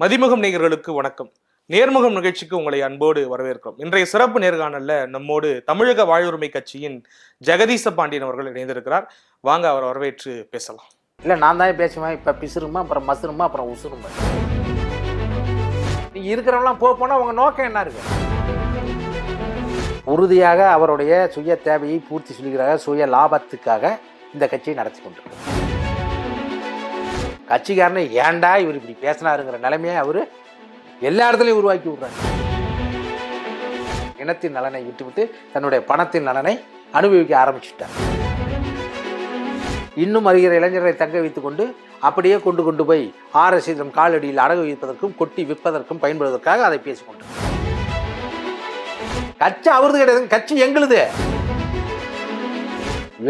மதிமுகம் நேயர்களுக்கு வணக்கம். நேர்முகம் நிகழ்ச்சிக்கு உங்களை அன்போடு வரவேற்கிறோம். இன்றைய சிறப்பு நேர்காணல்ல நம்மோடு தமிழக வாழ்வுரிமை கட்சியின் ஜெகதீச பாண்டியன் அவர்கள் இணைந்திருக்கிறார். வாங்க அவர் வரவேற்று பேசலாம். இல்லை நான் தான் பேசுவேன். இப்போ பிசுருமா அப்புறம் மசுருமா அப்புறம் உசுருமா? நீ இருக்கிறவங்களாம் போக போனால் உங்கள் நோக்கம் என்ன இருக்கு? உறுதியாக அவருடைய சுய தேவையை பூர்த்தி சொல்கிறாக சுய லாபத்துக்காக இந்த கட்சியை நடத்தி கொண்டிருக்கிறார். கட்சிக்காரனை ஏன்டா இவர் இப்படி பேசினாருங்கிற நிலைமையை அவர் எல்லா இடத்துலையும் உருவாக்கி விடுறாரு. இனத்தின் நலனை விட்டுவிட்டு தன்னுடைய பணத்தின் நலனை அனுபவிக்க ஆரம்பிச்சுட்டார். இன்னும் வருகிற இளைஞர்களை தங்க வைத்துக் கொண்டு அப்படியே கொண்டு கொண்டு போய் ஆர்எஸ்எம் காலடியில் அடகு வைப்பதற்கும் கொட்டி விற்பதற்கும் பயன்படுவதற்காக அதை பேசிக்கொண்டு கட்சி அவரது கிடையாது கட்சி எங்களுது.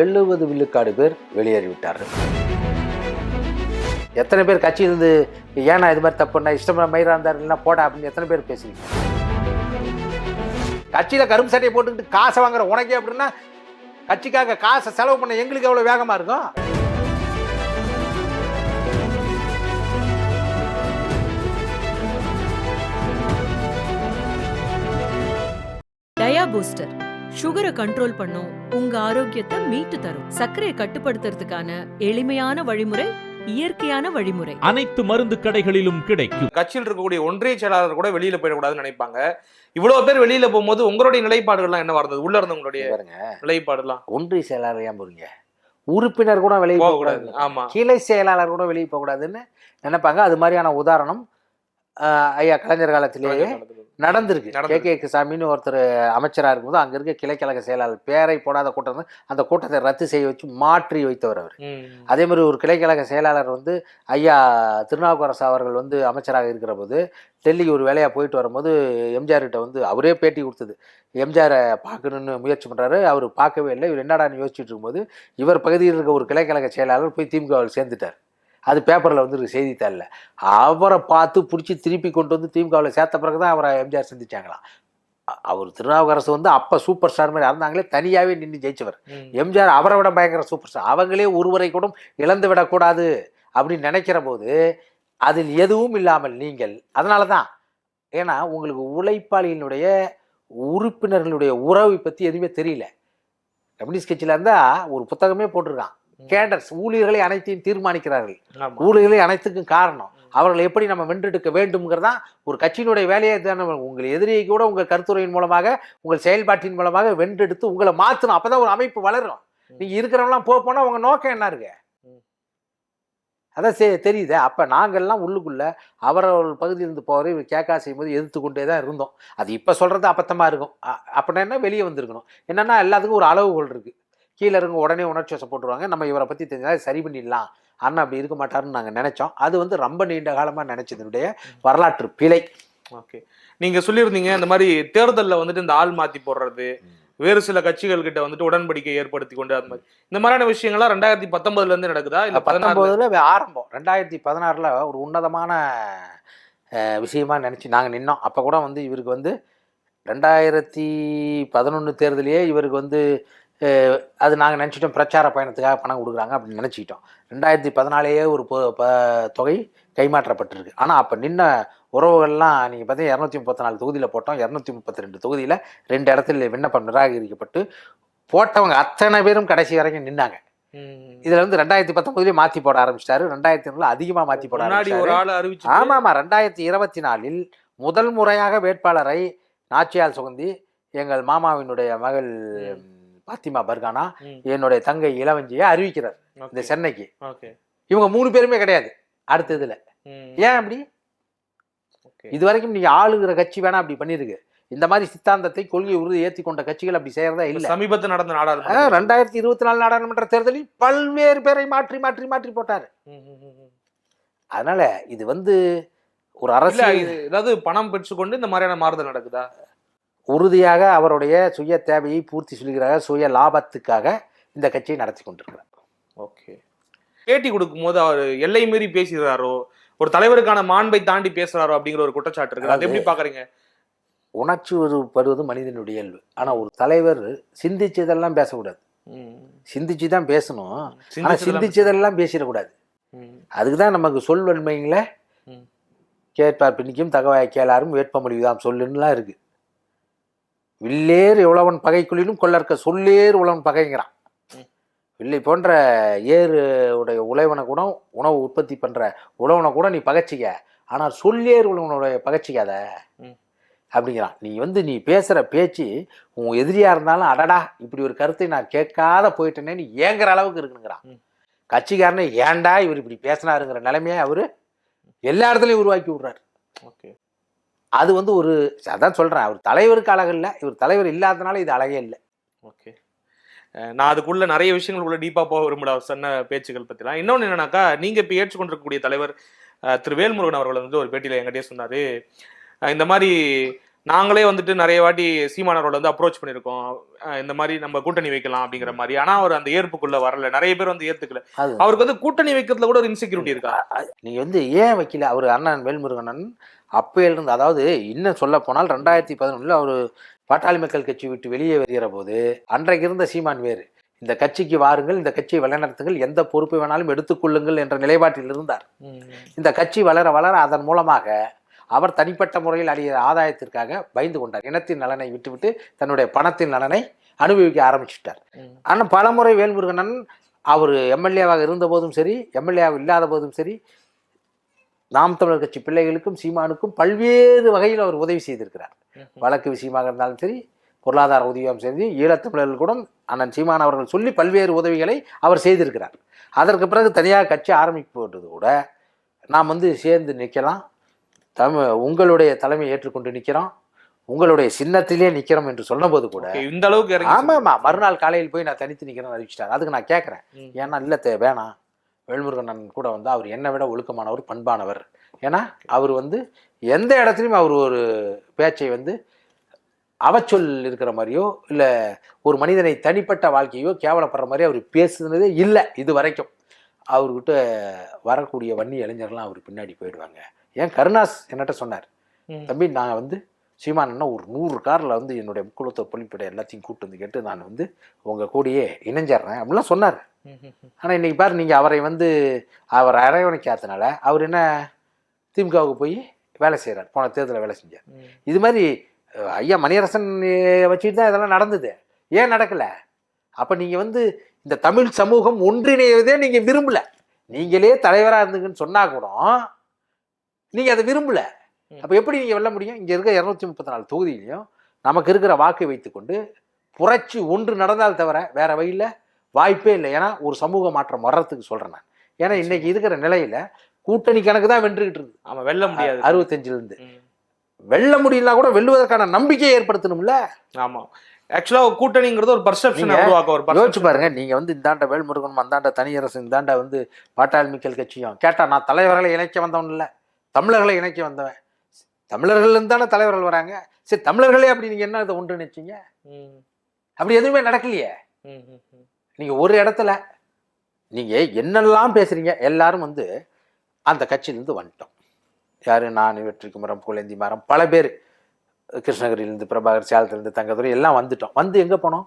எழுபது விழுக்காடு பேர் வெளியேறிவிட்டார்கள். எத்தனை பேர் கட்சி இருந்து ஏன்னா இது மாதிரி தப்புன்னா இஷ்டம் மயிரா இருந்தார் இல்லைன்னா போடா அப்படின்னு எத்தனை பேர் பேசுறீங்க? கட்சியில் கரும்பு சட்டையை போட்டுக்கிட்டு காசை வாங்குற உனக்கே அப்படின்னா கட்சிக்காக காசை செலவு பண்ண எங்களுக்கு எவ்வளோ வேகமாக இருக்கும்? டயா பூஸ்டர். சுகரை கண்ட்ரோல் பண்ணும் உங்க ஆரோக்கியத்தை மீட்டு தரும். சர்க்கரையை கட்டுப்படுத்துறதுக்கான எளிமையான வழிமுறை இயற்கையான வழிமுறை. அனைத்து மருந்து கடைகளிலும் கிடைக்கும். கட்சியில் இருக்கக்கூடிய ஒன்றிய செயலாளர் கூட வெளியில போயிடக்கூடாதுன்னு நினைப்பாங்க. இவ்வளவு பேர் வெளியில போகும்போது உங்களுடைய நிலைப்பாடுகள்லாம் என்ன இருந்தது உள்ள இருந்தவங்களுடைய நிலைப்பாடுலாம். ஒன்றிய செயலாளர் ஏன் போறீங்க? உறுப்பினர் கூட வெளியே போகக்கூடாது. ஆமா. கிளை செயலாளர் கூட வெளியே போகக்கூடாதுன்னு நினைப்பாங்க. அது மாதிரியான உதாரணம் ஐயா கலைஞர் காலத்திலேயே நடந்திருக்கு. கே. கே கிருஷ்ணசாமின்னு ஒருத்தர் அமைச்சராக இருக்கும்போது அங்கே இருக்க கிளைக்கழக செயலாளர் பேரை போடாத கூட்டம் வந்து அந்த கூட்டத்தை ரத்து செய்ய வச்சு மாற்றி வைத்தவர் அவர். அதே மாதிரி ஒரு கிளைக்கழக செயலாளர் வந்து ஐயா திருநாவுக்கரசு அவர்கள் வந்து அமைச்சராக இருக்கிற போது டெல்லிக்கு ஒரு வேலையாக போயிட்டு வரும்போது எம்ஜிஆர் கிட்ட வந்து அவரே பேட்டி கொடுத்தது. எம்ஜிஆரை பார்க்கணுன்னு முயற்சி பண்ணுறாரு அவர் பார்க்கவே இல்லை. இவர் என்னடான்னு யோசிச்சுட்டு இருக்கும்போது இவர் பகுதியில் இருக்க ஒரு கிளைக்கழக செயலாளர் போய் திமுகவில் சேர்ந்துட்டார். அது பேப்பரில் வந்து செய்தித்தாளில் அவரை பார்த்து பிடிச்சி திருப்பி கொண்டு வந்து திமுகவில் சேர்த்த பிறகு தான் அவரை எம்ஜிஆர் சந்திச்சாங்களாம் அவர் திருநாவுக்கரசு வந்து அப்போ சூப்பர் ஸ்டார் மாதிரி இருந்தாங்களே தனியாகவே நின்று ஜெயிச்சவர். எம்ஜிஆர் அவரை விட பயங்கர சூப்பர் ஸ்டார் அவங்களே ஒருவரை கூட இழந்து விடக்கூடாது அப்படின்னு நினைக்கிற போது அதில் எதுவும் இல்லாமல் நீங்கள் அதனால தான் ஏன்னா உங்களுக்கு உழைப்பாளியினுடைய உறுப்பினர்களுடைய உறவை பற்றி எதுவுமே தெரியல. கம்யூனிஸ்ட் கட்சியில் இருந்தால் ஒரு புத்தகமே போட்டிருக்கான். கேடர்ஸ் ஊழியர்களை அனைத்தையும் தீர்மானிக்கிறார்கள். ஊழியர்களை அனைத்துக்கும் காரணம். அவர்களை எப்படி நம்ம வென்றெடுக்க வேண்டும்ங்கிறதான் ஒரு கட்சியினுடைய வேலையை தானே. உங்கள் எதிரியை கூட உங்கள் கருத்துரையின் மூலமாக உங்கள் செயல்பாட்டின் மூலமாக வென்றெடுத்து உங்களை மாற்றணும் அப்பதான் ஒரு அமைப்பு வளரும். நீங்க இருக்கிறவங்களாம் போக போனா உங்க நோக்கம் என்ன இருக்கு. அதான் சே தெரியுதே. அப்ப நாங்கள்லாம் உள்ளுக்குள்ள அவரவர்கள் பகுதியிலிருந்து போகிற இவர் கேட்கா செய்யும்போது எதிர்த்து கொண்டே தான் இருந்தோம். அது இப்ப சொல்றது அப்பத்தமா இருக்கும். அப்படின்னா என்ன? வெளியே வந்திருக்கணும். என்னன்னா எல்லாத்துக்கும் ஒரு அளவுகோல் இருக்கு. கீழே இருங்க உடனே உணர்ச்சி வசப்பட்டுருவாங்க நம்ம இவரை பத்தி தெரிஞ்சா சரி பண்ணிடலாம். அண்ணன் அப்படி இருக்க மாட்டாருன்னு நாங்க நினைச்சோம். அது வந்து ரொம்ப நீண்ட காலமா நினைச்சதுடைய வரலாற்று பிழை. ஓகே. நீங்க சொல்லியிருந்தீங்க இந்த மாதிரி தேர்தல்ல வந்துட்டு இந்த ஆள் மாத்தி போடுறது வேறு சில கட்சிகள் கிட்ட வந்துட்டு உடன்படிக்கை ஏற்படுத்தி கொண்டு அந்த மாதிரி. இந்த மாதிரியான விஷயங்கள்லாம் ரெண்டாயிரத்தி பத்தொன்பதுல இருந்து நடக்குதா? இல்ல பதினாறு பத்தொம்போதுல ஆரம்பம். ரெண்டாயிரத்தி பதினாறுல ஒரு உன்னதமான விஷயமா நினச்சி நாங்கள் நின்னோம். அப்போ கூட வந்து இவருக்கு வந்து ரெண்டாயிரத்தி பதினொன்று தேர்தலையே இவருக்கு வந்து அது நாங்கள் நினச்சிட்டோம் பிரச்சார பயணத்துக்காக பணம் கொடுக்குறாங்க அப்படின்னு நினச்சிக்கிட்டோம் ரெண்டாயிரத்தி பதினாலேயே ஒரு தொகை கைமாற்றப்பட்டிருக்கு. ஆனால் அப்போ நின்ன உறவுகள்லாம் நீங்கள் பார்த்தீங்கன்னா இரநூத்தி முப்பத்தி நாலு தொகுதியில் போட்டோம். இரநூத்தி முப்பத்தி ரெண்டு தொகுதியில் ரெண்டு இடத்துல விண்ணப்பம் நிராகரிக்கப்பட்டு போட்டவங்க அத்தனை பேரும் கடைசி வரைக்கும் நின்னாங்க. இதுல வந்து ரெண்டாயிரத்தி பத்தொன்பதுலயே மாத்தி போட ஆரம்பிச்சிட்டாரு. ரெண்டாயிரத்தி ஒண்ணுல அதிகமா மாத்தி போட அறிவிச்சு ஆமா ஆமா ரெண்டாயிரத்தி இருபத்தி நாலில் முதல் முறையாக வேட்பாளரை நாச்சியால் சுகந்தி எங்கள் மாமாவினுடைய மகள். பாத்திமா பர்கானா. என்னுடைய தங்கை இளவஞ்சியை அறிவிக்கிறார் இந்த. சென்னைக்கு இவங்க மூணு பேருமே கிடையாது அடுத்த இதுல. ஏன் அப்படி. இது வரைக்கும் நீங்க ஆளுகிற கட்சி வேணா அப்படி பண்ணிருக்கு இந்த மாதிரி சித்தாந்தத்தை கொள்கை உறுதி ஏத்தி கொண்ட கட்சிகள் அப்படி செய்யறதா இல்ல சமீபத்தில் நடந்த நாடாளுமன்ற ரெண்டாயிரத்தி இருபத்தி நாலு நாடாளுமன்ற தேர்தலில் பல்வேறு பேரை மாற்றி மாற்றி மாற்றி போட்டாரு. அதனால இது வந்து ஒரு அரசியல் இது ஏதாவது பணம் பெற்றுக்கொண்டு இந்த மாதிரியான மாறுதல் நடக்குதா உறுதியாக அவருடைய சுய தேவையை பூர்த்தி சொல்கிறார் சுய லாபத்துக்காக இந்த கட்சியை நடத்தி கொண்டிருக்கிறார். ஓகே. பேட்டி கொடுக்கும்போது அவர் எல்லை மீறி பேசுகிறாரோ ஒரு தலைவருக்கான மாண்பை தாண்டி பேசுறாரோ அப்படிங்கிற ஒரு குற்றச்சாட்டு இருக்கு அது எப்படி பாக்குறீங்க உணர்ச்சி வருவது மனிதனுடைய இயல்பு. ஆனா ஒரு தலைவர் சிந்திச்சதெல்லாம் பேசக்கூடாது. சிந்திச்சு தான் பேசணும். ஆனா சிந்திச்சதெல்லாம் பேசிடக்கூடாது. அதுக்கு தான் நமக்கு சொல் வன்மைங்கள. கேட்பார் பின்னிக்கும் தகவாய் கேளாரும் வேட்பமொழிதாம் சொல்லுன்னுலாம் இருக்கு. வில்லேர் உழவன் பகைக்குள்ளிலும் கொள்ளற்க சொல்லேர் உழவன் பகைங்கிறான். வில்லை போன்ற ஏறு உடைய உழவனை கூட உணவு உற்பத்தி பண்ற உழவனை கூட நீ பகைச்சிக்க. ஆனால் சொல்லேர் உழவனுடைய பகைச்சிக்காத. அப்படிங்கிறான். நீ வந்து நீ பேசுற பேச்சு உன் எதிரியா இருந்தாலும் அடடா இப்படி ஒரு கருத்தை நான் கேட்காத போயிட்டேனே நீ ஏங்குற அளவுக்கு இருக்குங்கிறான். கட்சிக்காரனே ஏன்டா இவர் இப்படி பேசினாருங்கிற நிலைமையை அவரு எல்லா இடத்துலையும் உருவாக்கி விடுறாரு. ஓகே. அது வந்து ஒரு அதான் சொல்றேன் அவர் தலைவருக்கு அழகு இல்லை இவர் தலைவர் இல்லாதனால இது அழகே இல்லை. ஓகே. நான் அதுக்குள்ள நிறைய விஷயங்களுக்குள்ள டீப்பா போக விரும்பல அவர் சொன்ன பேச்சுகள் பத்திலாம். இன்னொன்னு என்னன்னாக்கா நீங்க இப்ப ஏற்றுக்கொண்டிருக்கக்கூடிய தலைவர் திரு வேல்முருகன் அவர்கள் வந்து ஒரு பேட்டியில என்கிட்டயே சொன்னாரு. இந்த மாதிரி நாங்களே வந்துட்டு நிறைய வாட்டி சீமானவர்கள் வந்து அப்ரோச் பண்ணியிருக்கோம். இந்த மாதிரி நம்ம கூட்டணி வைக்கலாம் அப்படிங்கிற மாதிரி. ஆனா அவர் அந்த ஏற்புக்குள்ள வரல. நிறைய பேர் வந்து ஏத்துக்கல. அது அவருக்கு வந்து கூட்டணி வைக்கிறதுல கூட ஒரு இன்செக்யூரிட்டி இருக்கா? நீங்க வந்து ஏன் வைக்கல? அவர் அண்ணன் வேல்முருகனன் அப்பையில இருந்து அதாவது இன்னும் சொல்ல போனால் ரெண்டாயிரத்தி பதினொன்றில் அவர் பாட்டாளி மக்கள் கட்சி விட்டு வெளியே வருகிற போது அன்றைக்கு இருந்த சீமான் வேறு. இந்த கட்சிக்கு வாருங்கள் இந்த கட்சியை வழிநடத்துங்கள் எந்த பொறுப்பை வேணாலும் எடுத்துக்கொள்ளுங்கள் என்ற நிலைப்பாட்டில் இருந்தார். இந்த கட்சி வளர வளர அதன் மூலமாக அவர் தனிப்பட்ட முறையில் அடைகிற ஆதாயத்திற்காக பயந்து கொண்டார். இனத்தின் நலனை விட்டுவிட்டு தன்னுடைய பணத்தின் நலனை அனுபவிக்க ஆரம்பிச்சுட்டார். ஆனால் பலமுறை வேல்முருகனன் அவர் எம்எல்ஏவாக இருந்த போதும் சரி எம்எல்ஏவாக இல்லாத போதும் சரி நாம் தமிழர் கட்சி பிள்ளைகளுக்கும் சீமானுக்கும் பல்வேறு வகையில் அவர் உதவி செய்திருக்கிறார். வழக்கு விஷயமாக இருந்தாலும் சரி பொருளாதார உதவியும் சரி ஈழத்தமிழர்கள் கூட அண்ணன் சீமான் அவர்கள் சொல்லி பல்வேறு உதவிகளை அவர் செய்திருக்கிறார். அதற்கு பிறகு தனியாக கட்சி ஆரம்பிப்பது கூட நாம் வந்து சேர்ந்து நிற்கலாம். தமிழ் உங்களுடைய தலைமை ஏற்றுக்கொண்டு நிற்கிறோம். உங்களுடைய சின்னத்திலே நிற்கிறோம் என்று சொன்னபோது கூட இந்த அளவுக்கு இறங்கி ஆமா ஆமா மறுநாள் காலையில் போய் நான் தனித்து நிற்கிறேன்னு அறிவிச்சிட்டார். அதுக்கு நான் கேட்குறேன். ஏன்னா இல்லை வேணாம். வேல்முருகன் கூட வந்து அவர் என்னை விட ஒழுக்கமானவர் பண்பானவர். ஏன்னா அவர் வந்து எந்த இடத்துலையும் அவர் ஒரு பேச்சை வந்து அவச்சொல் இருக்கிற மாதிரியோ இல்லை ஒரு மனிதனை தனிப்பட்ட வாழ்க்கையோ கேவலப்படுற மாதிரி அவர் பேசுனதே இல்லை இது வரைக்கும் அவர்கிட்ட வரக்கூடிய வன்னி இளைஞர்லாம் அவர் பின்னாடி போயிடுவாங்க. ஏன்? கருணாஸ் என்னட்ட சொன்னார். தம்பி நான் வந்து சீமானன்னா ஒரு நூறு காரில் வந்து என்னுடைய முக்குளத்தை பொலிப்பிட எல்லாத்தையும் கூட்டு வந்து கேட்டு நான் வந்து உங்கள் கூடயே இணைஞ்சிடுறேன் அப்படிலாம் சொன்னார். ஆனால் இன்னைக்கு பாரு நீங்கள் அவரை வந்து அவர் அரவணைக்காதனால அவர் என்ன திமுகவுக்கு போய் வேலை செய்கிறார் போன தேர்தலில் வேலை செஞ்சார். இது மாதிரி ஐயா மணியரசன் வச்சுட்டு தான் இதெல்லாம் நடந்தது. ஏன் நடக்கலை? அப்போ நீங்கள் வந்து இந்த தமிழ் சமூகம் ஒன்றிணைவதே நீங்கள் விரும்பல. நீங்களே தலைவராக இருந்துங்கன்னு சொன்னா கூட நீங்கள் அதை விரும்பல. அப்போ எப்படி நீங்கள் வெல்ல முடியும்? இங்கே இருக்க இரநூத்தி முப்பத்தி நாலு தொகுதியிலையும் நமக்கு இருக்கிற வாக்கை வைத்துக்கொண்டு புரட்சி ஒன்று நடந்தால் தவிர வேற வழியில் வாய்ப்பே இல்லை. ஏன்னா ஒரு சமூக மாற்றம் வர்றதுக்கு சொல்கிறேன் நான். ஏன்னா இன்னைக்கு இருக்கிற நிலையில கூட்டணி கணக்கு தான் வென்றுகிட்டு இருக்குது ஆமா வெல்ல முடியாது. அறுபத்தஞ்சுல இருந்து ம். வெல்ல முடியலனா கூட வெல்லுவதற்கான நம்பிக்கையை ஏற்படுத்தணும்ல? ஆமா. ஆக்சுவலா கூட்டணிங்கிறது ஒரு பர்செப்ஷன் உருவாக்க ஒரு யோசிச்சு. பாருங்க. நீங்க வந்து இந்தாண்ட வேல்முருகன் அந்தாண்ட தனியரசு இந்தாண்ட வந்து பாட்டாளி மக்கள் கட்சியும். கேட்டா நான் தலைவர்களை இணைக்க வந்தவன் இல்ல. தமிழர்களை இணைக்க வந்தவன். தமிழர்கள் தானே தலைவர்கள் வராங்க. சரி தமிழர்களே அப்படி நீங்க என்ன இதை ஒன்றிணைச்சீங்க ம், அப்படி எதுவுமே நடக்கலையே? நீங்கள் ஒரு இடத்துல நீங்கள் என்னெல்லாம் பேசுகிறீங்க எல்லாரும் வந்து அந்த கட்சியிலேருந்து வந்துட்டோம். யார்? நான் வெற்றிக்கு மரம் புகழேந்தி மரம் பல பேர். கிருஷ்ணகிரியிலேருந்து பிரபாகர் சேலத்துலேருந்து தங்கதுரை எல்லாம் வந்துட்டோம். வந்து எங்கே போனோம்?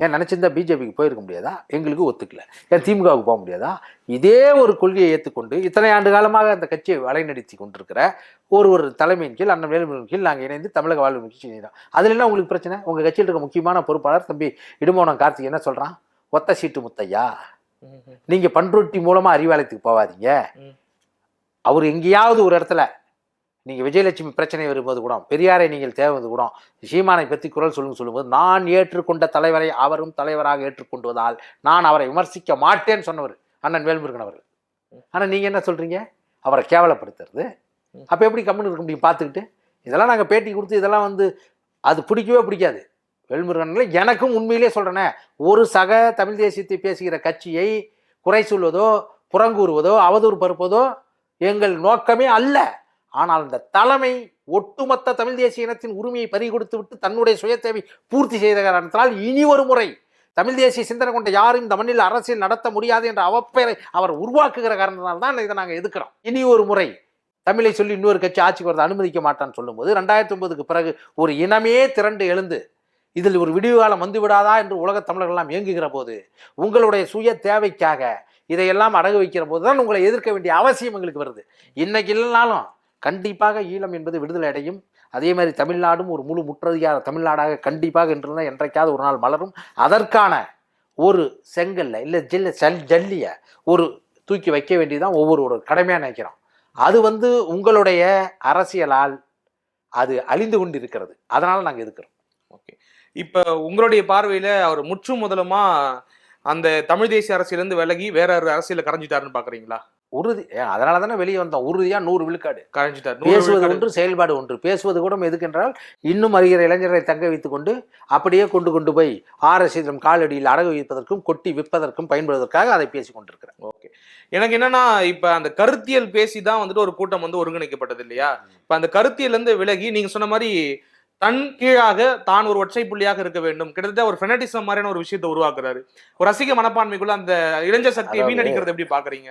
ஏன் நினச்சிருந்தா பிஜேபிக்கு போயிருக்க முடியாதா? எங்களுக்கு ஒத்துக்கல. ஏன் திமுகவுக்கு போக முடியாதா? இதே ஒரு கொள்கையை ஏற்றுக்கொண்டு இத்தனை ஆண்டு காலமாக அந்த கட்சியை வலைநடத்தி கொண்டிருக்கிற ஒரு ஒரு தலைமையின் கீழ் அண்ணன் வேலுமணியின் கீழ் நாங்கள் இணைந்து தமிழக வாழ்வு முயற்சி செய்கிறோம் அதில் என்ன உங்களுக்கு பிரச்சனை? உங்கள் கட்சியில் இருக்க முக்கியமான பொறுப்பாளர் தம்பி இடுமோனம் கார்த்திக் என்ன சொல்கிறான் ஒத்த சீட்டு முத்தையா. நீங்கள் பண்ருட்டி மூலமாக அறிவாலயத்துக்கு போகாதீங்க. அவர் எங்கேயாவது ஒரு இடத்துல நீங்கள் விஜயலட்சுமி பிரச்சனை வரும்போது கூட பெரியாரை நீங்கள் தேவது கூட சீமானை பற்றி குரல் சொல்லுங்க சொல்லும்போது நான் ஏற்றுக்கொண்ட தலைவரை அவரும் தலைவராக ஏற்றுக்கொண்டுவதால் நான் அவரை விமர்சிக்க மாட்டேன்னு சொன்னவர் அண்ணன் வேல்முருகன் அவர்கள். ஆனால் நீங்கள் என்ன சொல்கிறீங்க அவரை கேவலப்படுத்துறது. அப்போ எப்படி கம்முன்னு இருக்க முடியும்? பார்த்துக்கிட்டு இதெல்லாம் நாங்கள் பேட்டி கொடுத்து இதெல்லாம் வந்து அது பிடிக்கவே பிடிக்காது. வேல்முருகன்ல எனக்கும் உண்மையிலே சொல்கிறேனே ஒரு சக தமிழ் தேசியத்தை பேசுகிற கட்சியை குறை சொல்வதோ புறங்கூறுவதோ அவதூறு பருப்பதோ எங்கள் நோக்கமே அல்ல. ஆனால் இந்த தலைமை ஒட்டுமொத்த தமிழ் தேசிய இனத்தின் உரிமையை பறிகொடுத்து விட்டு தன்னுடைய சுய தேவை பூர்த்தி செய்த காரணத்தினால் இனி ஒரு முறை தமிழ் தேசிய சிந்தனை கொண்ட யாரும் இந்த மண்ணில் அரசியல் நடத்த முடியாது என்ற அவப்பெயரை அவர் உருவாக்குகிற காரணத்தினால் தான் இதை நாங்கள் எதுக்கிறோம் இனி ஒரு முறை தமிழை சொல்லி இன்னொரு கட்சி ஆட்சிக்கு வரதை அனுமதிக்க மாட்டான்னு சொல்லும்போது ரெண்டாயிரத்தி ஒன்பதுக்கு பிறகு ஒரு இனமே திரண்டு எழுந்து இதில் ஒரு விடிவு காலம் வந்து விடாதா என்று உலக தமிழர்கள்லாம் இயங்குகிற போது உங்களுடைய சுய தேவைக்காக இதையெல்லாம் அடகு வைக்கிற போது தான் உங்களை எதிர்க்க வேண்டிய அவசியம் எங்களுக்கு வருது. இன்னைக்கு இல்லைனாலும் கண்டிப்பாக ஈழம் என்பது விடுதலை அடையும். அதே மாதிரி தமிழ்நாடும் ஒரு முழு முற்றதிகார தமிழ்நாடாக கண்டிப்பாக என்றிருந்தால் என்றைக்காவது ஒரு நாள் மலரும். அதற்கான ஒரு செங்கல்ல இல்லை ஜெல்ல சல் ஜல்லிய ஒரு தூக்கி வைக்க வேண்டியதுதான் ஒவ்வொரு ஒரு கடமையாக நினைக்கிறோம். அது வந்து உங்களுடைய அரசியலால் அது அழிந்து கொண்டு இருக்கிறது அதனால் நாங்கள் இருக்கிறோம் இப்ப உங்களுடைய பார்வையில அவர் முற்று முதலுமா அந்த தமிழ் தேசிய அரசியலிருந்து விலகி வேற ஒரு அரசியல கரைஞ்சிட்டாருன்னு பாக்குறீங்களா? உறுதி அதனால தானே வெளியே வந்தோம். உறுதியாக நூறு விழுக்காடு. கரைஞ்சிட்டார். பேசுவது. ஒன்று செயல்பாடு ஒன்று. பேசுவது கூட எதுக்கென்றால் இன்னும் அறிகிற இளைஞர்களை தங்க வைத்துக் கொண்டு அப்படியே கொண்டு கொண்டு போய் ஆர்எஸ்எம் காலடியில் அடகு வைப்பதற்கும் கொட்டி விற்பதற்கும் பயன்படுவதற்காக அதை பேசிக் கொண்டிருக்கிறேன் ஓகே. எனக்கு என்னன்னா இப்ப அந்த கருத்தியல் பேசி தான் வந்துட்டு ஒரு கூட்டம் வந்து ஒருங்கிணைக்கப்பட்டது இல்லையா? இப்ப அந்த கருத்தியல் இருந்து விலகி நீங்க சொன்ன மாதிரி தன் கீழாக தான் ஒரு ஒற்றை புள்ளியாக இருக்க வேண்டும். கிட்டத்தட்ட ஒரு ஃபெனட்டிசம் மாதிரியான ஒரு விஷயத்தை உருவாக்குறாரு. ஒரு ரசிக மனப்பான்மைக்குள்ள அந்த இளைஞர் சக்தியை வீணடிக்கிறத எப்படி பாக்குறீங்க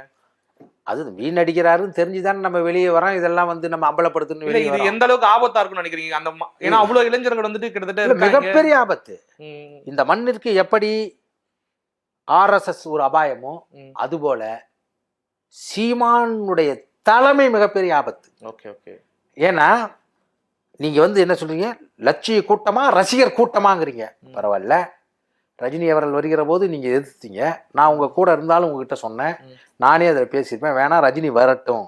அது வீணடிக்கிறாருன்னு தெரிஞ்சுதானே நம்ம வெளியே வரோம் இதெல்லாம் வந்து நம்ம அம்பலப்படுத்தணும் வெளியே இது எந்த அளவுக்கு ஆபத்தா இருக்கும்னு நினைக்கிறீங்க? அந்த ஏன்னா அவ்வளவு இளைஞர்கள் வந்துட்டு கிட்டத்தட்ட. மிகப்பெரிய ஆபத்து. இந்த மண்ணிற்கு எப்படி ஆர்எஸ்எஸ் ஒரு அபாயமோ. அதுபோல சீமானுடைய தலைமை மிகப்பெரிய ஆபத்து. Okay okay. ஏன்னா நீங்க வந்து என்ன சொல்றீங்க? லட்சிய கூட்டமா ரசிகர் கூட்டமாங்கிறீங்க. பரவாயில்ல. ரஜினி அவர்கள் வருகிற போது நீங்க எதிர்த்தீங்க. நான் உங்க கூட இருந்தாலும் உங்ககிட்ட சொன்னேன். நானே அதில் பேசியிருப்பேன். வேணா ரஜினி வரட்டும்.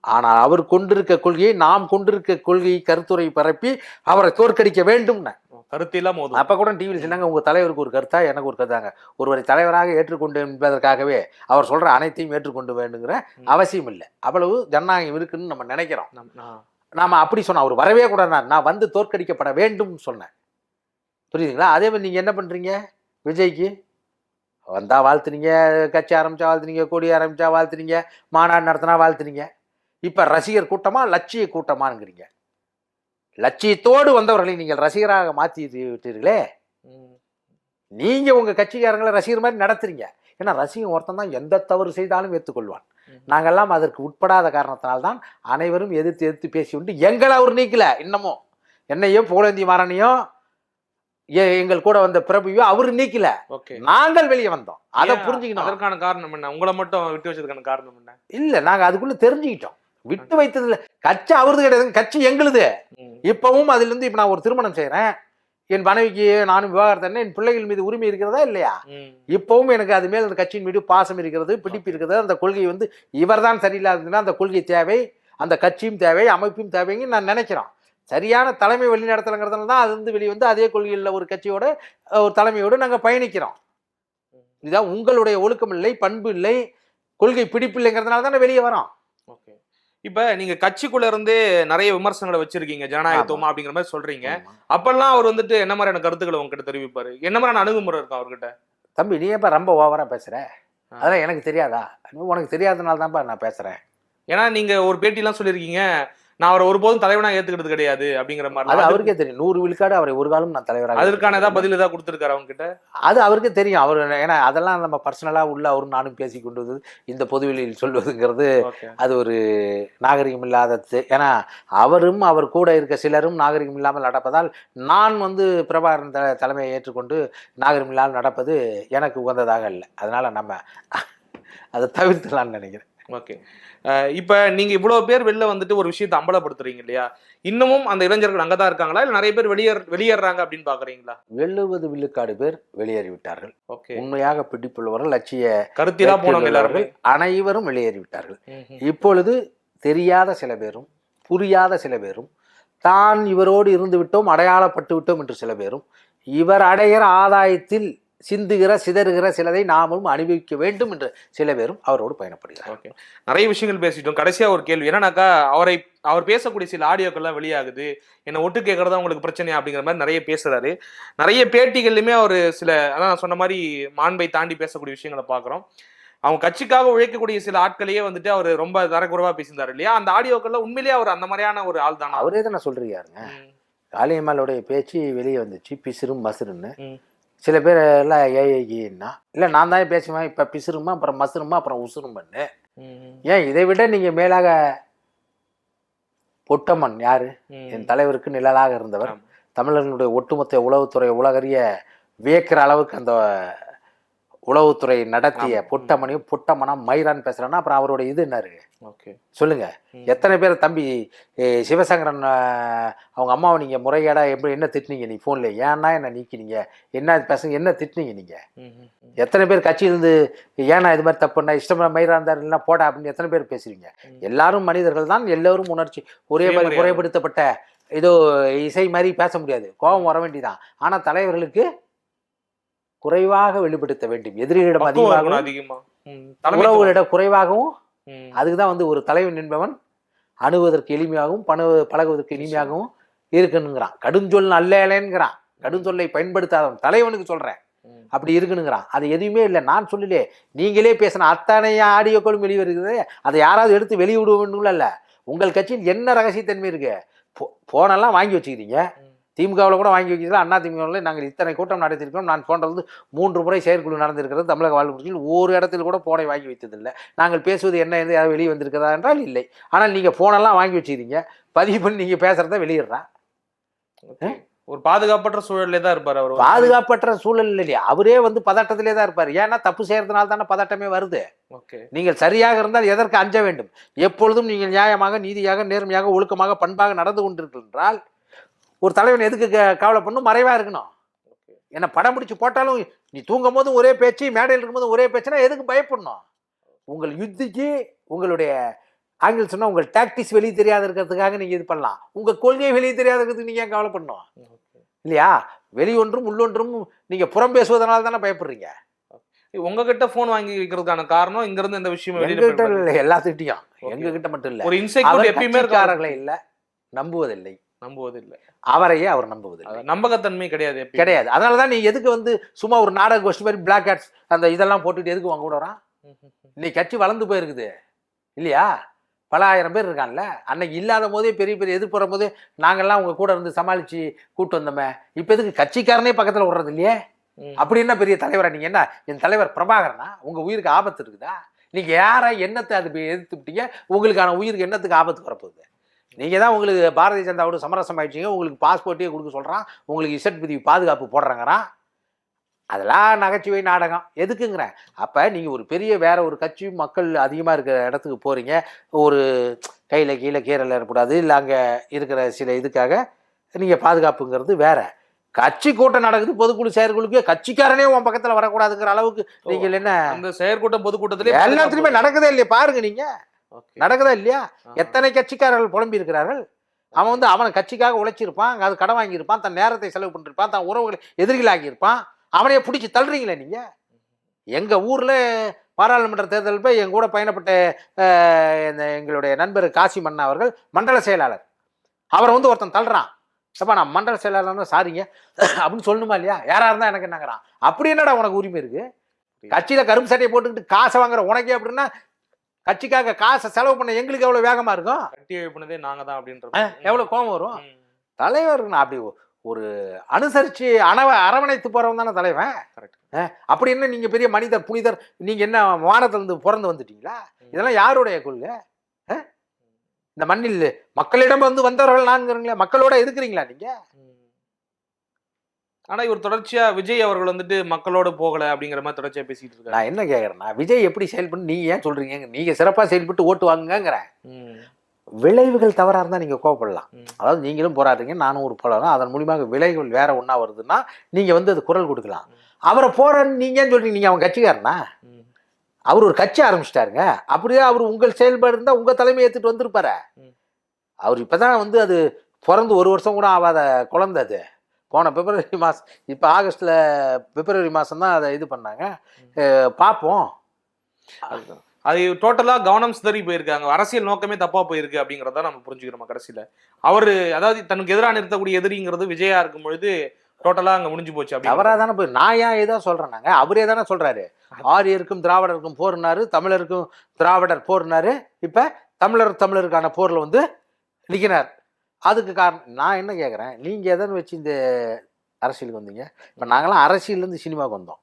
ஆனால் அவர் கொண்டிருக்க கொள்கையை நாம் கொண்டிருக்க கொள்கையை கருத்துரை பரப்பி அவரை தோற்கடிக்க வேண்டும்னு. கருத்தியெல்லாம் மோதும். அப்ப கூட டிவியில் சொன்னாங்க உங்க தலைவருக்கு ஒரு கருத்தா? எனக்கு ஒரு கருத்தாங்க. ஒருவரை தலைவராக ஏற்றுக்கொண்டு என்பதற்காகவே அவர் சொல்ற அனைத்தையும் ஏற்றுக்கொண்டு வேண்டுங்கிற. அவசியம் இல்லை. அவ்வளவு ஜனநாயகம் இருக்குன்னு நம்ம நினைக்கிறோம். நம்- அப்படி சொன்னோம் அவர் வரவே கூடாது நான் வந்து தோற்கடிக்கப்பட வேண்டும்னு சொன்னேன் புரியுதுங்களா? அதே மாதிரி நீங்க என்ன பண்றீங்க? விஜய்க்கு வந்தா வாழ்த்துனீங்க கட்சி ஆரம்பிச்சா வாழ்த்துனீங்க கொடி ஆரம்பிச்சா வாழ்த்துனீங்க மாநாடு நடத்தினா வாழ்த்துனீங்க. இப்ப ரசிகர் கூட்டமா லட்சிய கூட்டமாங்கிறீங்க. லட்சியத்தோடு வந்தவர்களை நீங்கள் ரசிகராக மாற்றி விட்டீர்களே. ம், நீங்க உங்க கட்சிக்காரங்களை ரசிகர் மாதிரி நடத்துறீங்க. ஏன்னா ரசிகன் ஒருத்தன் தான் எந்த தவறு செய்தாலும் ஏற்றுக்கொள்வான் ம். நாங்கெல்லாம் அதற்கு உட்படாத காரணத்தினால்தான் அனைவரும் எதிர்த்து எதிர்த்து பேசி உண்டு எங்களை அவர் நீக்கல இன்னமும். என்னையும் புகழேந்தி மாறனையும் எங்கள் கூட வந்த பிரபுவையும் அவர் நீக்கல. ஓகே. நாங்கள் வெளியே வந்தோம். அதை புரிஞ்சுக்கணும் அதற்கான காரணம் என்ன? உங்களை மட்டும் விட்டு வச்சதுக்கான காரணம் என்ன? இல்ல நாங்க அதுக்குள்ள தெரிஞ்சுக்கிட்டோம். விட்டு வைத்ததுல கட்சி அவரது கிடையாது. கட்சி எங்களுது. இப்பவும் அதுல இருந்து இப்ப நான் ஒரு திருமணம் செய்றேன். என் மனைவிக்கு நானும் விவாகரத்து என் பிள்ளைகள் மீது உரிமை இருக்கிறதா இல்லையா? இப்பவும் எனக்கு அது மேல் அந்த கட்சியின் மீது பாசம் இருக்கிறது பிடிப்பு இருக்கிறது. அந்த கொள்கை வந்து இவர்தான் சரியில்லாததுன்னா அந்த கொள்கை தேவை அந்த கட்சியும் தேவை அமைப்பும் தேவைன்னு நான் நினைக்கிறோம் சரியான தலைமை வழி நடத்தலைங்கிறதுனால தான் அது வந்து வெளியே வந்து அதே கொள்கையில் ஒரு கட்சியோட ஒரு தலைமையோடு நாங்கள் பயணிக்கிறோம். இதான் உங்களுடைய ஒழுக்கம் இல்லை பண்பு இல்லை கொள்கை பிடிப்பு இல்லைங்கிறதுனால தானே வெளியே வரோம் ஓகே. இப்ப நீங்க கட்சிக்குள்ள இருந்தே நிறைய விமர்சனங்களை வச்சிருக்கீங்க ஜனநாயகத்துவமா அப்படிங்கிற மாதிரி சொல்றீங்க. அப்பெல்லாம் அவர் வந்துட்டு என்ன மாதிரியான கருத்துக்களை உங்ககிட்ட தெரிவிப்பாரு? என்ன மாதிரியான அணுகுமுறை இருக்கும் அவர்கிட்ட? தம்பி நீ ஏப்பா ரொம்ப ஓவரா பேசுற. அதெல்லாம் எனக்கு தெரியாதா? உனக்கு தெரியாதனால தான்ப்பா நான் பேசுறேன். ஏன்னா நீங்க ஒரு பேட்டிலாம் சொல்லியிருக்கீங்க. நான் அவரை ஒருபோதும் தலைவனா ஏத்துக்கிறது கிடையாது அப்படிங்கிற அது மாதிரி அவருக்கே தெரியும். நூறு விழுக்காடு அவரை ஒரு காலம் நான் தலைவராக அதற்கான ஏதாவது பதில் ஏதாவது கொடுத்துருக்காரு அவங்க கிட்ட அது அவருக்கே தெரியும். அவர் ஏன்னா அதெல்லாம் நம்ம பர்சனலாக உள்ள அவரும் நானும் பேசி கொண்டு வந்து இந்த பொதுவெளியில் சொல்வதுங்கிறது அது ஒரு நாகரிகம் இல்லாதது ஏன்னா அவரும் அவர் கூட இருக்க சிலரும் நாகரிகம் இல்லாமல் நடப்பதால் நான் வந்து பிரபாகரன் த தலைமையை ஏற்றுக்கொண்டு நாகரிகம் இல்லாமல் நடப்பது எனக்கு உகந்ததாக இல்லை. அதனால நம்ம அதை தவிர்த்துலாம்னு நினைக்கிறேன். ஓகே இப்ப நீங்க இவ்வளவு பேர் வெளில வந்துட்டு ஒரு விஷயத்தை அம்பலப்படுத்துறீங்க இல்லையா? இன்னமும் அந்த இளைஞர்கள் அங்கதான் இருக்காங்களா? இல்ல நிறைய பேர் வெளியேற வெளியேறாங்க அப்படின்னு பாக்குறீங்களா? எழுபது விழுக்காடு பேர் வெளியேறிவிட்டார்கள். ஓகே உண்மையாக பிடிப்புள்ளவர்கள் லட்சிய கருத்திலா உள்ளவர்கள் அனைவரும் வெளியேறிவிட்டார்கள். இப்பொழுது தெரியாத சில பேரும் புரியாத சில பேரும் தான் இவரோடு இருந்து விட்டோம் அடையாளப்பட்டு விட்டோம் என்று சில பேரும் இவர் அடைகிற ஆதாயத்தில் சிந்துகிற சிதறுகிற சிலதை நாமும் அனுபவிக்க வேண்டும் என்று சில பேரும் அவரோடு பயணப்படுகிறார் ஓகே. நிறைய விஷயங்கள் பேசிட்டோம். கடைசியா ஒரு கேள்வி. என்னன்னாக்கா அவரை அவர் பேசக்கூடிய சில ஆடியோக்கள்லாம் வெளியாகுது. என்ன ஒட்டு கேட்கறதா உங்களுக்கு பிரச்சனையா அப்படிங்கிற மாதிரி நிறைய பேசுறாரு. நிறைய பேட்டிகள்லையுமே அவர் சில அதான் நான் சொன்ன மாதிரி மாண்பை தாண்டி பேசக்கூடிய விஷயங்களை பார்க்குறோம். அவங்க கட்சிக்காக உழைக்கக்கூடிய சில ஆட்களையே வந்துட்டு அவர் ரொம்ப தரக்குறைவா பேசியிருந்தாரு இல்லையா? அந்த ஆடியோக்கள்ல உண்மையிலேயே அவர் அந்த மாதிரியான ஒரு ஆள் தானா? அவரே தானே சொல்றீங்க காளியம்மாளுடைய பேச்சு வெளியே வந்துச்சு. பிசிறும் மசுருன்னு ம். சில பேர் எல்லாம் ஏஐகின்னா இல்லை நான் தான் பேசுவேன். இப்போ பிசிறுமா அப்புறம் மசுருமா அப்புறம் உசுரும் பண்ணு ம், ஏன் இதை விட நீங்கள் மேலாக பொட்டம்மன் யாரு. என் தலைவருக்கு நிழலாக இருந்தவர். தமிழர்களுடைய ஒட்டுமொத்த உளவுத்துறை உலகறிய வியக்கிற அளவுக்கு அந்த உளவுத்துறை நடத்திய. புட்டமணியும் புட்டமனம் மயிரான் பேசுறேன்னா அப்புறம் அவரோட இது என்ன இருக்கு ஓகே. சொல்லுங்க. எத்தனை பேர் தம்பி சிவசங்கரன் அவங்க அம்மாவை நீங்க முறைகேடா எப்படி என்ன திட்டினீங்க நீ ஃபோன்ல ஏன்னா என்ன நீக்கினீங்க? என்ன பேசுங்க என்ன திட்டினீங்க நீங்க? எத்தனை பேர் கட்சியிலிருந்து ஏன்னா இது மாதிரி தப்புன்னா இஷ்டம் மயிரா இருந்தார் இல்லைன்னா போடா அப்படின்னு எத்தனை பேர் பேசுறீங்க. எல்லாரும் மனிதர்கள் தான் எல்லோரும் உணர்ச்சி ஒரே மாதிரி சுயமரியாதை. குறைபடுத்தப்பட்ட ஏதோ இசை மாதிரி பேச முடியாது. கோபம் வர வேண்டியதான் ஆனா தலைவர்களுக்கு குறைவாக வெளிப்படுத்த வேண்டும். எதிரிகளிடம் அதிகமாகவும் அதிகமா. உறவுகளிடம் குறைவாகவும் ம். அதுக்கு தான் வந்து ஒரு தலைவன் என்பவன் அணுவதற்கு எளிமையாகவும் பணு பழகுவதற்கு இனிமையாகவும் இருக்கணுங்கிறான். கடுஞ்சொல் நல்லேலேங்கிறான் கடுஞ்சொல்லை பயன்படுத்தாதவன் தலைவனுக்கு சொல்றேன். அப்படி இருக்கணுங்கிறான். அது எதுவுமே இல்லை. நான் சொல்லலே நீங்களே பேசின அத்தனை ஆடியோக்களும் வெளிவருகிறது. அதை யாராவது எடுத்து வெளியிடுவோம்னு இல்லை. உங்கள் கட்சியில் என்ன ரகசியத்தன்மை இருக்கு? போனெல்லாம் வாங்கி வச்சுக்கிறீங்க. திமுகவில் கூட வாங்கி வைக்கிறோம் அண்ணா திமுகவில் நாங்கள் இத்தனை கூட்டம் நடத்தியிருக்கோம் நான் போன்றது மூன்று முறை செயற்குழு நடந்திருக்கிறது தமிழக வாழ்வு கட்சியில் ஒரு இடத்தில் கூட போனை வாங்கி வைத்ததில்லை. நாங்கள் பேசுவது என்ன என்று யாராவது வெளியே வந்திருக்கிறதா என்றால் இல்லை. ஆனால் நீங்கள் போனெல்லாம் வாங்கி வச்சுக்கிறீங்க பதிவு பண்ணி நீங்கள் பேசுகிறத வெளியிடுறான் ஓகே. ஒரு பாதுகாப்பற்ற சூழல்ல தான் இருப்பாரு அவர். பாதுகாப்பற்ற சூழல் இல்லையா. அவரே வந்து பதட்டத்திலே தான் இருப்பார். ஏன்னா தப்பு செய்யறதுனால தானே பதட்டமே வருது. ஓகே. நீங்கள் சரியாக இருந்தால் எதற்கு அஞ்ச வேண்டும்? எப்பொழுதும் நீங்கள் நியாயமாக நீதியாக நேர்மையாக ஒழுக்கமாக பண்பாக நடந்து கொண்டிருக்கின்றால் ஒரு தலைவன் எதுக்கு கவலை பண்ணும் மறைவாக இருக்கணும். என்ன படம் பிடிச்சி போட்டாலும் நீ தூங்கும் போதும் ஒரே பேச்சு மேடையில் இருக்கும்போது ஒரே பேச்சுனா எதுக்கு பயப்படணும்? உங்கள் யுத்திக்கு உங்களுடைய ஆங்கில சொன்னா உங்கள் டாக்டிக்ஸ் வெளியே தெரியாத இருக்கிறதுக்காக நீங்கள் இது பண்ணலாம். உங்கள் கொள்கை வெளியே தெரியாத இருக்கிறதுக்கு நீங்கள் ஏன் கவலைப்படணும்? ஓகே. இல்லையா? வெளியொன்றும் உள்ளொன்றும் நீங்கள் புறம் பேசுவதனால தானே பயப்படுறீங்க. உங்ககிட்ட போன் வாங்கி வைக்கிறதுக்கான காரணம் இங்க இருந்து இந்த விஷயம் எங்ககிட்ட. இல்லை எல்லாத்துக்கிட்டையும். எங்ககிட்ட மட்டும் இல்லை. ஒரு அவர் எப்பயுமே கட்சிக்காரர்களை இருக்காரு இல்லை நம்புவதில்லை. நம்புவது இல்ல அவரையே அவர் நம்புவதில்லை. நம்பகத்தன்மை கிடையாது. கிடையாது. அதனால தான் நீ எதுக்கு வந்து சும்மா ஒரு நாடக கோஷ்டி மாதிரி பிளாக் ஹேட்ஸ் அந்த இதெல்லாம் போட்டுட்டு எதுக்கு வாங்க ம். இன்னைக்கு கட்சி வளர்ந்து போயிருக்குது. இல்லையா? பல ஆயிரம் பேர் இருக்கான்ல. அன்னைக்கு இல்லாத போதே பெரிய பெரிய எதிர்ப்பு வரும்போது நாங்கெல்லாம் உங்க கூட இருந்து சமாளிச்சு கூட்டு வந்தோமே. இப்போ எதுக்கு கட்சிக்காரனே பக்கத்தில் விடுறது இல்லையே. அப்படி என்ன பெரிய தலைவரா நீங்க? என்ன என் தலைவர் பிரபாகரனா? உங்க உயிருக்கு ஆபத்து இருக்குதா? நீங்க யாரை என்னத்தை அது போய் எதிர்த்து விட்டீங்க? உங்களுக்கான உயிருக்கு என்னத்துக்கு ஆபத்து வரப்போகுது? நீங்க தான் உங்களுக்கு பாரதிய ஜனதாவோட சமரசம் ஆயிடுச்சீங்க. உங்களுக்கு பாஸ்போர்ட்டே கொடுக்க சொல்றான். உங்களுக்கு இசட் பிரிவு பாதுகாப்பு போடுறாங்கிறான். அதெல்லாம் நகைச்சுவை நாடகம். எதுக்குங்கிறேன் அப்போ நீங்கள் ஒரு பெரிய வேற ஒரு கட்சி மக்கள் அதிகமாக இருக்கிற இடத்துக்கு போகிறீங்க ஒரு கையில் கீழே கீரல் ஏற்படாது இல்லை அங்கே இருக்கிற சில இதுக்காக நீங்கள் பாதுகாப்புங்கிறது வேற. கட்சி கூட்டம் நடக்குது. பொதுக்குழு செயற்குழுக்கு கட்சிக்காரனே உன் பக்கத்தில் வரக்கூடாதுங்கிற அளவுக்கு நீங்கள் என்ன அந்த செயற்கூட்டம் பொதுக்கூட்டத்திலே எல்லாத்துலையுமே நடக்குதே இல்லையா? பாருங்க நீங்க. ஓகே. நடக்குதா இல்லையா. எத்தனை கட்சிக்காரர்கள் புலம்பி இருக்கிறார்கள் அவன் வந்து அவன் கட்சிக்காக உழைச்சிருப்பான் அது கடன் வாங்கியிருப்பான் தன் நேரத்தை செலவு பண்ணிருப்பான் தன் உறவுகளை எதிரிகளாகியிருப்பான் அவனையே பிடிச்சி தள்ளுறீங்களே நீங்க? எங்க ஊர்ல பாராளுமன்ற தேர்தல் போய் எங்க கூட பயணப்பட்ட எங்களுடைய நண்பர் காசி மன்னா அவர்கள் மண்டல செயலாளர். அவரை வந்து ஒருத்தன் தள்ளுறான். அப்பா நான் மண்டல செயலாளர்னா சாரிங்க. அப்படின்னு சொல்லணுமா இல்லையா? யாரா இருந்தா எனக்கு என்னங்கிறான். அப்படி என்னடா உனக்கு உரிமை இருக்கு? கட்சியில கரும்பு சட்டையை போட்டுக்கிட்டு காசை வாங்குற உனக்கே அப்படின்னா கட்சிக்காக காசை செலவு பண்ண எங்களுக்கு எவ்வளவு வேகமா இருக்கும்? கட்டி எழுப்பினதே நாங்க தான் அப்படின்ற அஹ், எவ்வளவு கோபம் வரும். தலைவர் நான் அப்படி ஒரு அனுசரிச்சு அணவ அரவணைத்து போறவன் தானே தலைவன். அஹ், அப்படி என்ன நீங்க பெரிய மனிதர் புனிதர் நீங்க என்ன வானத்துல இருந்து பிறந்து வந்துட்டீங்களா? இதெல்லாம் யாருடைய கொள்கை? இந்த மண்ணில் மக்களிடம் வந்து வந்தவர்கள் நான்கிறீங்களா மக்களோட இருக்கிறீங்களா நீங்க? ம். ஆனா இவர் தொடர்ச்சியா விஜய் அவர்கள் வந்துட்டு மக்களோட போகல அப்படிங்கிற மாதிரி தொடர்ச்சியா பேசிட்டு இருக்காரு. நான் என்ன கேக்குறேன்னா விஜய் எப்படி செயல்பட்டு நீங்க ஏன் சொல்றீங்க? நீங்க சிறப்பா செயல்பட்டு ஓட்டு வாங்குங்கிறேன். விளைவுகள் தவறா இருந்தா நீங்க கோவப்படலாம். அதாவது நீங்களும் போராடுறீங்க நானும் ஒரு போராடுறேன். அதன் மூலியமாக விளைவுகள் வேற ஒண்ணா வருதுன்னா நீங்க வந்து அது குரல் கொடுக்கலாம். அவரை போறன்னு நீங்க ஏன் சொல்றீங்க? நீங்க அவன் கட்சிக்காரனா. அவர் ஒரு கட்சி ஆரம்பிச்சிட்டாருங்க. அப்படியே அவர் உங்கள் செயல்பாடு இருந்தா உங்க தலைமை ஏத்துட்டு வந்திருப்பாரு. அவர் இப்பதான் வந்து அது பிறந்து ஒரு வருஷம் கூட ஆகாத குழந்தை அது. போன பிப்ரவரி மாசம் இப்போ ஆகஸ்ட்ல பிப்ரவரி மாசம் தான் அதை இது பண்ணாங்க. பார்ப்போம் அதுதான். அது டோட்டலா கவனம் சிதறி போயிருக்காங்க. அரசியல் நோக்கமே தப்பா போயிருக்கு அப்படிங்கறத நம்ம புரிஞ்சுக்கிறோம் கடைசியில? அவரு அதாவது தனக்கு எதிராக நிறுத்தக்கூடிய எதிரிங்கிறது விஜயா இருக்கும் பொழுது டோட்டலா அங்க முடிஞ்சு போச்சு அப்படி தானே போய் நான் ஏன் ஏதோ சொல்றேனாங்க அவரே தானே சொல்றாரு. ஆரியருக்கும் திராவிடருக்கும் போர்னாரு தமிழருக்கும் திராவிடர் போர்னாரு இப்ப தமிழர் தமிழருக்கான போர்ல வந்து நிற்கிறார் அதுக்கு காரணம் நான் என்ன கேட்குறேன் நீங்கள் எதன்னு வச்சு இந்த அரசியலுக்கு வந்தீங்க? இப்போ நாங்களாம் அரசியல்லேருந்து சினிமாவுக்கு வந்தோம்.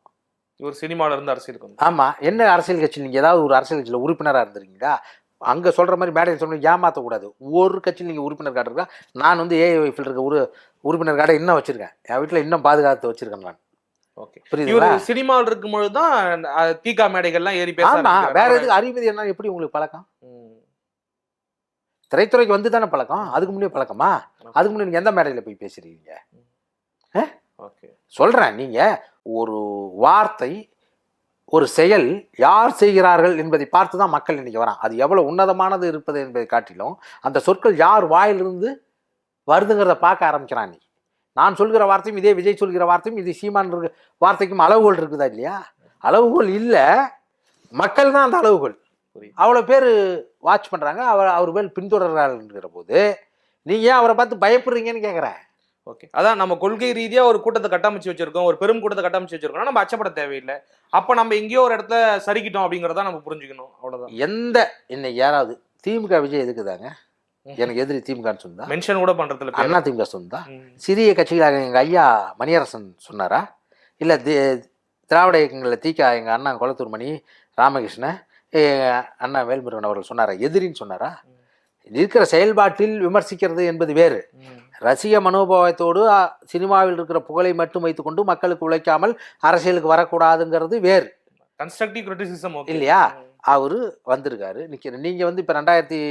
இவர் சினிமால இருந்து அரசியலுக்கு வந்து ஆமாம் என்ன அரசியல் கட்சி? நீங்கள் ஏதாவது ஒரு அரசியல் கட்சியில் உறுப்பினராக இருந்திருக்கீங்களா? அங்கே சொல்கிற மாதிரி மேடையில் சொல்ல ஏமாற்றக்கூடாது ஒரு கட்சியில் நீங்கள் உறுப்பினர் கார்டு இருக்கா? நான் வந்து ஏஐஒய்ஃபில் இருக்க ஒரு உறுப்பினர் கார்டை இன்னும் வச்சுருக்கேன். என் வீட்டில் இன்னும் பாதுகாத்து வச்சுருக்கேன் நான். ஓகே. இவரு சினிமாவில் இருக்கும் பொழுதுதான் அஹ், தீகா மேடைகள்லாம் ஏறி பேச ஆமா ஆரம்பிக்கிறாரு. வேற எதுக்கு? அறிவுமதி என்ன? எப்படி உங்களுக்கு பழக்கம். திரைத்துறைக்கு வந்து தானே பழக்கம் அதுக்கு முன்னே பழக்கமா? அதுக்கு முன்னே நீங்க எந்த மேடையில போய் பேசுறீங்க? ஓகே. சொல்றேன் நீங்க ஒரு வார்த்தை ஒரு செயல் யார் செய்கிறார்கள் என்பதை பார்த்து தான் மக்கள் இன்னைக்கு வரான் அது எவ்வளவு உன்னதமானது இருப்பது என்பதை காட்டிலும் அந்த சொற்கள் யார் வாயிலிருந்து வருதுங்கிறத பார்க்க ஆரம்பிக்கிறான் நீ. நான் சொல்கிற வார்த்தையும் இதே விஜய் சொல்கிற வார்த்தையும் இது சீமான் வார்த்தைக்கும் அளவுகோல் இருக்குதா இல்லையா? அளவுகோல் இல்லை. மக்கள் தான் அந்த அளவுகோல். அவ்வளோ பேர் வாட்ச் பண்ணுறாங்க அவர் அவர் மேல் பின்தொடர்றாருங்கிற போது நீங்கள் ஏன் அவரை பார்த்து பயப்படுறீங்கன்னு கேட்குறேன் ஓகே. அதான் நம்ம கொள்கை ரீதியா ஒரு கூட்டத்தை கட்டமைச்சு வச்சிருக்கோம். ஒரு பெரும் கூட்டத்தை கட்டமைச்சு வச்சிருக்கோம் நம்ம அச்சப்பட தேவையில்லை. அப்ப நம்ம எங்கேயோ ஒரு இடத்துல சரிக்கிட்டோம் அப்படிங்கறத நம்ம புரிஞ்சுக்கணும். அவ்வளவுதான். எந்த இன்னைக்கு யாராவது திமுக விஜய் எதுக்குதாங்க? எனக்கு எதிரி திமுகன்னு சொன்னா? மென்ஷன் கூட பண்றதுல பேர். அண்ணா திமுக சொந்தா ம். சிறிய கட்சிகளாக எங்கள் ஐயா மணியரசன் சொன்னாரா? இல்லை திராவிட இயக்கங்களில் தீக்கா எங்கள் அண்ணா குளத்தூர் மணி ராமகிருஷ்ணன் அண்ணா வேல்முருகன் அவர்கள் சொன்னாரா? எதிரின்னு சொன்னாரா? இருக்கிற செயல்பாட்டில் விமர்சிக்கிறது என்பது வேறு. ரசிக மனோபாவத்தோடு சினிமாவில் இருக்கிற புகழை மட்டும் வைத்துக்கொண்டு மக்களுக்கு உழைக்காமல் அரசியலுக்கு வரக்கூடாதுங்கிறது வேறு. கன்ஸ்ட்ரக்டிவ் கிரிட்டிசிசம் இல்லையா? அவரு வந்திருக்காரு. நிற்கிற நீங்கள் வந்து இப்போ ரெண்டாயிரத்தி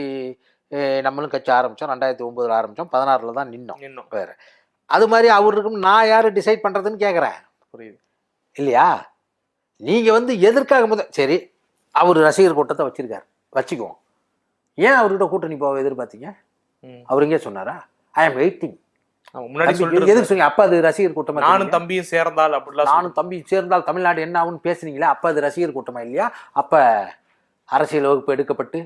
நம்மளும் கட்சி ஆரம்பித்தோம் ரெண்டாயிரத்தி ஒம்போதில் ஆரம்பித்தோம் பதினாறில் தான் நின்னோம். இன்னும் வேறு. அது மாதிரி அவர் இருக்கும். நான் யார் டிசைட் பண்ணுறதுன்னு கேட்குறேன் புரியுது. இல்லையா? நீங்கள் வந்து எதற்காக முத சரி அவர் ரசிகர் கூட்டத்தை வச்சிருக்காரு. வச்சுக்குவோம். ஏன் அவர்கிட்ட கூட்டணி போக எதிர்பார்த்தீங்க. அவர் எங்கே சொன்னாரா? ஐ எம் வெயிட்டிங் முன்னாடி எதுக்கு சொன்னீங்க? அப்போ அது ரசிகர் கூட்டமா நானும்? தம்பியும் சேர்ந்தால் அப்படிலாம் நானும் தம்பி சேர்ந்தால் தமிழ்நாடு என்ன ஆகும்னு பேசுனீங்களா? அப்போ அது ரசிகர் கூட்டமா இல்லையா? அப்போ அரசியல் வகுப்பு எடுக்கப்பட்டு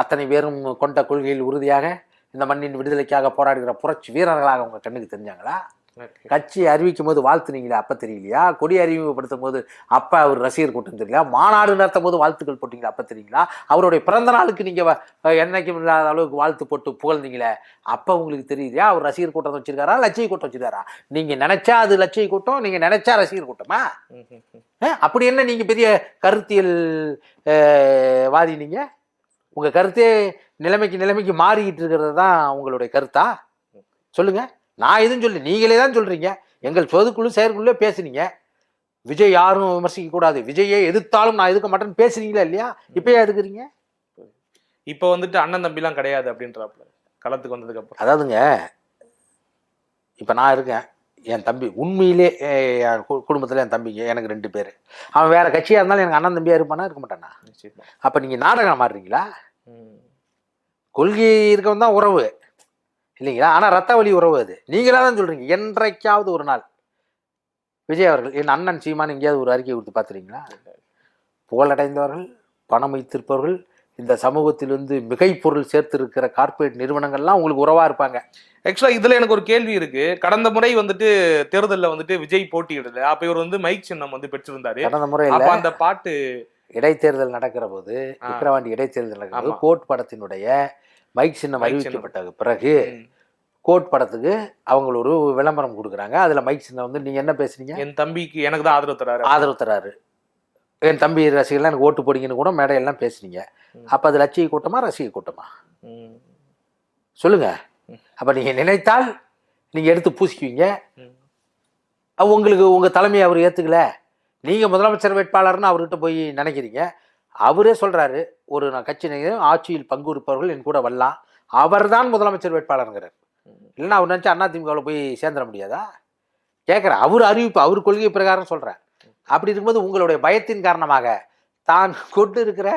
அத்தனை பேரும் கொண்ட கொள்கையில் உறுதியாக இந்த மண்ணின் விடுதலைக்காக போராடுகிற புரட்சி வீரர்களாக உங்க கண்ணுக்கு தெரிஞ்சாங்களா. கட்சி அறிவிக்கும் போது வாழ்த்துனீங்களா? அப்ப தெரியலையா? கொடி அறிமுகப்படுத்தும் போது அப்ப அவர் ரசிகர் கூட்டம் தெரியல மாநாடு நடத்தும் போது வாழ்த்துக்கள் போட்டீங்களா? அப்ப தெரியுங்களா அவருடைய பிறந்த நாளுக்கு நீங்க வ- என்னைக்கும் இல்லாத அளவுக்கு வாழ்த்து போட்டு புகழ்ந்தீங்களே? அப்ப உங்களுக்கு தெரியுதா. அவர் ரசிகர் கூட்டம் வச்சிருக்காரா? லட்சிய கூட்டம் வச்சிருக்காரா? நீங்க நினைச்சா அது லட்சிய கூட்டம் நீங்க நினைச்சா ரசிகர் கூட்டமா? அப்படி என்ன நீங்க பெரிய கருத்தியல் வாதி நீங்க? உங்க கருத்தே நிலைமைக்கு நிலைமைக்கு மாறிக்கிட்டு இருக்கிறது தான் உங்களுடைய கருத்தா? சொல்லுங்க. நான் எதுவும் சொல்லி நீங்களே தான் சொல்றீங்க. எங்கள் சொதுக்குள்ள செயற்குள்ளே பேசுனீங்க. விஜய் யாரும் விமர்சிக்க கூடாது. விஜயை எதிர்த்தாலும் நான் எதுக்க மாட்டேன்னு பேசுனீங்களா இல்லையா? இப்பயே எதுக்குறீங்க? இப்ப வந்துட்டு அண்ணன் தம்பிலாம் கிடையாது அப்படின்றாப்ல களத்துக்கு வந்ததுக்கு அப்புறம். அதாவதுங்க இப்போ நான் இருக்கேன். என் தம்பி உண்மையிலே குடும்பத்துல என் தம்பிங்க எனக்கு ரெண்டு பேர். அவன் வேற கட்சியா இருந்தாலும் எனக்கு அண்ணன் தம்பியா இருப்பானா இருக்க மாட்டானா? அப்ப நீங்க நாடகம் மாறுறீங்களா. கொள்கை இருக்கவன் தான் உறவு. இல்லைங்களா? ஆனால் ரத்த வழி உறவு அது. நீங்களா தான் சொல்றீங்க. என்றைக்காவது ஒரு நாள். விஜய் அவர்கள் என் அண்ணன் சீமான் எங்கேயாவது ஒரு அறிக்கை கொடுத்து பார்த்துறீங்களா புகழடைந்தவர்கள் பணம் வைத்திருப்பவர்கள் இந்த சமூகத்தில் வந்து மிகைப்பொருள் சேர்த்திருக்கிற கார்ப்பரேட் நிறுவனங்கள்லாம் உங்களுக்கு உறவா இருப்பாங்க. ஆக்சுவலா இதுல எனக்கு ஒரு கேள்வி இருக்கு. கடந்த முறை வந்துட்டு தேர்தல்ல வந்துட்டு விஜய் போட்டியிடல. அப்ப இவர் வந்து மைக் சின்னம் வந்து பெற்றிருந்தாரு. கடந்த அப்ப அந்த பாட்டு இடைத்தேர்தல் நடக்கிற போது. விக்கிரவாண்டி இடைத்தேர்தல் நடக்கிற போது. கோட் படத்தினுடைய மைக் சின்னம் மைக் சின்னம். அறிவிக்கப்பட்ட பிறகு. கோட் படத்துக்கு அவங்க ஒரு விளம்பரம் கொடுக்குறாங்க அதுல மைக் சின்னம் வந்து நீங்க என்ன பேசுனீங்க என் தம்பிக்கு எனக்கு தான் ஆதரவு தராரு ஆதரவு தராரு என் தம்பி ரசிகர்லாம் எனக்கு ஓட்டு போடுங்கன்னு கூட மேடையெல்லாம் பேசுனீங்க. அப்ப அது லட்சிய கூட்டமா ரசிக கூட்டமா. சொல்லுங்க. அப்ப நீங்க நினைத்தால் நீங்க எடுத்து பூசிக்குவீங்க உங்களுக்கு உங்க தலைமையை அவர் ஏத்துக்கல நீங்க முதலமைச்சர் வேட்பாளர்னு அவர்கிட்ட போய் நினைக்கிறீங்க அவரே சொல்றாரு ஒரு நான் கட்சி நினைக்கிறேன், ஆட்சியில் பங்கு இருப்பவர்கள் என் கூட வரலாம். அவர்தான் முதலமைச்சர் வேட்பாளருங்கிறார். இல்லைன்னா அவர் நினச்சா அண்ணா திமுகவில் போய் சேர்ந்துட முடியாதா? கேட்குறேன் அவர் அறிவிப்பு அவர் கொள்கை பிரகாரம் சொல்கிறேன் அப்படி இருக்கும்போது உங்களுடைய பயத்தின் காரணமாக தான் கொண்டு இருக்கிற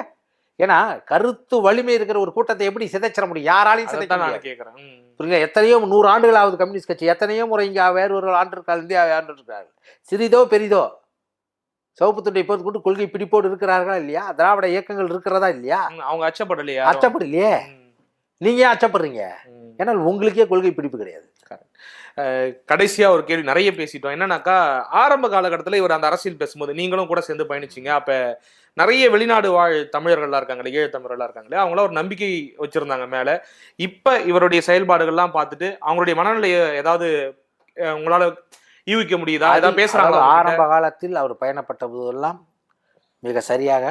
ஏன்னா கருத்து வலிமை இருக்கிற ஒரு கூட்டத்தை எப்படி சிதைச்சிட முடியும்? யாராலையும் சிதைக்க நான் கேக்குறேன். ம். புரியுங்க எத்தனையோ நூறு ஆண்டுகளாவது கம்யூனிஸ்ட் கட்சி எத்தனையோ முறை இங்கே வேறு ஒரு ஆண்டிருக்கால் இந்தியா ஆண்டிருக்கிறார்கள் சிறிதோ பெரிதோ சிவப்பு துண்டை போட்டு கொண்டு கொள்கை பிடிப்போடு இருக்கிறார்களா இல்லையா? திராவிட இயக்கங்கள் இருக்கிறதா இல்லையா? அவங்க அச்சப்படலையா? அச்சப்படலையே. நீங்க ஏன் அச்சப்படுறீங்க. ஏன்னா உங்களுக்கே கொள்கை பிடிப்பு கிடையாது. அஹ் கடைசியா ஒரு கேள்வி நிறைய பேசிட்டோம். என்னன்னாக்கா ஆரம்ப காலகட்டத்துல இவர் அந்த அரசியல் பேசும்போது நீங்களும் கூட சேர்ந்து பயணிச்சீங்க. அப்ப நிறைய வெளிநாடு வாழ் தமிழர்கள்லாம் இருக்காங்களே ஈழ தமிழர்கள்லாம் இருக்காங்களே அவங்களாம் ஒரு நம்பிக்கை வச்சிருந்தாங்க மேல. இப்ப இவருடைய செயல்பாடுகள்லாம் பார்த்துட்டு அவங்களுடைய மனநிலையை ஏதாவது உங்களால யூகிக்க முடியுதா? அதாவது அவங்ககிட்ட? ஆரம்ப காலத்தில் அவர் பயணப்பட்ட போதெல்லாம் மிக சரியாக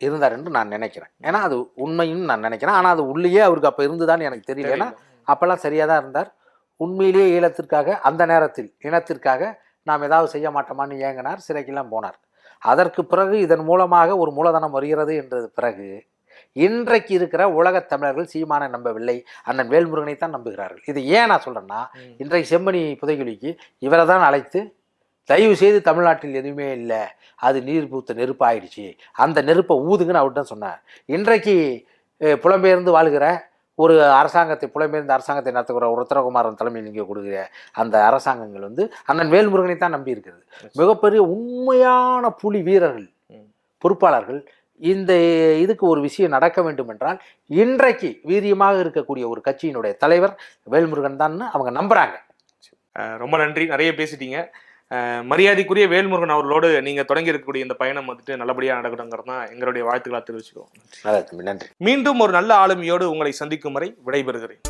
இருந்தார் என்று நான் நினைக்கிறேன். ஏன்னா அது உண்மைன்னு நான் நினைக்கிறேன். ஆனால் அது உள்ளேயே அவருக்கு அப்போ இருந்துதான்னு எனக்கு தெரியல. ஏன்னா. அப்போல்லாம் சரியாக தான் இருந்தார். உண்மையிலேயே ஈழத்திற்காக அந்த நேரத்தில் இனத்திற்காக நாம் ஏதாவது செய்ய மாட்டோமான்னு ஏங்கினார் சிறைக்கெல்லாம் போனார். அதற்கு பிறகு இதன் மூலமாக ஒரு மூலதனம் வருகிறது என்றது பிறகு இன்றைக்கு இருக்கிற உலகத் தமிழர்கள் சீமானை நம்பவில்லை. அண்ணன் வேல்முருகனை தான் நம்புகிறார்கள். இது ஏன் நான் சொல்றேன்னா ம். இன்றைக்கு செம்மணி புதைகுழிக்கு இவரை தான் அழைத்து தயவு செய்து தமிழ்நாட்டில் எதுவுமே இல்லை. அது நீர் பூத்த நெருப்பு ஆயிடுச்சு அந்த நெருப்பை ஊதுங்கன்னு அவர்கிட்ட சொன்னார். இன்றைக்கு புலம்பெயர்ந்து வாழ்கிற ஒரு அரசாங்கத்தை புலம்பெயர்ந்த அரசாங்கத்தை நடத்துகிற ஒரு உத்தரகுமாரன் தலைமையில் இங்கே கொடுக்குற அந்த அரசாங்கங்கள் வந்து அண்ணன் வேல்முருகனை தான் நம்பி இருக்கிறது மிகப்பெரிய உண்மையான புலி வீரர்கள். பொறுப்பாளர்கள் இந்த இதுக்கு ஒரு விஷயம் நடக்க வேண்டும் என்றால் இன்றைக்கு வீரியமாக இருக்கக்கூடிய ஒரு கட்சியினுடைய தலைவர் வேல்முருகன் தான் அவங்க நம்புறாங்க. ரொம்ப நன்றி. நிறைய பேசிட்டீங்க. மரியாதைக்குரிய வேல்முருகன் அவர்களோடு நீங்க தொடங்கி இருக்கக்கூடிய இந்த பயணம் வந்துட்டு நல்லபடியா நடக்கணுங்கிறது தான் எங்களுடைய வாழ்த்துக்களா தெரிவிச்சுக்கோம் நன்றி. மீண்டும் ஒரு நல்ல ஆளுமையோடு உங்களை சந்திக்கும் வரை விடைபெறுகிறேன்.